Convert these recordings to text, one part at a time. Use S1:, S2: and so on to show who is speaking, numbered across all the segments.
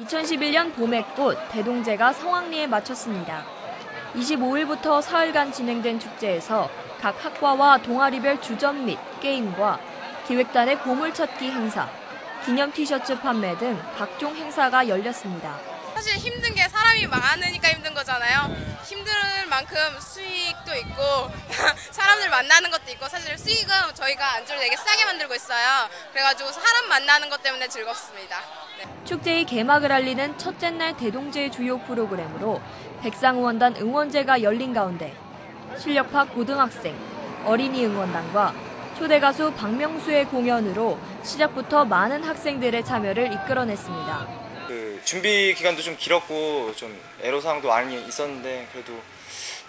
S1: 2011년 봄의 꽃 대동제가 성황리에 마쳤습니다. 25일부터 사흘간 진행된 축제에서 각 학과와 동아리별 주점 및 게임과 기획단의 보물찾기 행사, 기념 티셔츠 판매 등 각종 행사가 열렸습니다.
S2: 사실 힘든 게 사람이 많으니까 힘든 거잖아요. 힘들 만큼 수익도 있고 만나는 것도 있고 사실 수익은 저희가 안주를 되게 싸게 만들고 있어요. 그래가지고 사람 만나는 것 때문에 즐겁습니다. 네.
S1: 축제의 개막을 알리는 첫째 날 대동제의 주요 프로그램으로 백상응원단 응원제가 열린 가운데 실력파 고등학생, 어린이 응원단과 초대 가수 박명수의 공연으로 시작부터 많은 학생들의 참여를 이끌어냈습니다.
S3: 그 준비 기간도 좀 길었고 좀 애로사항도 많이 있었는데 그래도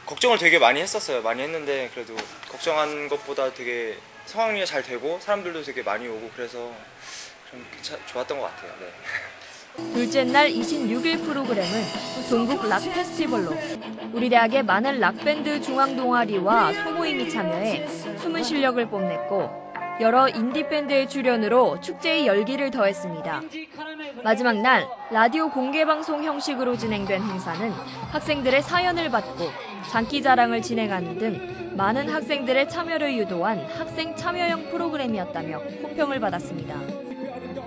S3: 걱정을 되게 많이 했었어요. 많이 했는데 그래도 걱정한 것보다 되게 상황이 잘 되고 사람들도 되게 많이 오고 그래서 좀 좋았던 것 같아요. 네.
S1: 둘째 날 26일 프로그램은 동국 락 페스티벌로 우리 대학의 많은 락밴드 중앙 동아리와 소모임이 참여해 숨은 실력을 뽐냈고 여러 인디밴드의 출연으로 축제의 열기를 더했습니다. 마지막 날 라디오 공개방송 형식으로 진행된 행사는 학생들의 사연을 받고 장기 자랑을 진행하는 등 많은 학생들의 참여를 유도한 학생 참여형 프로그램이었다며 호평을 받았습니다.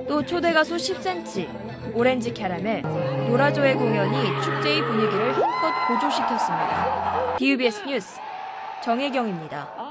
S1: 또 초대 가수 10cm, 오렌지 캐러멜, 노라조의 공연이 축제의 분위기를 한껏 고조시켰습니다. DUBS 뉴스 정혜경입니다.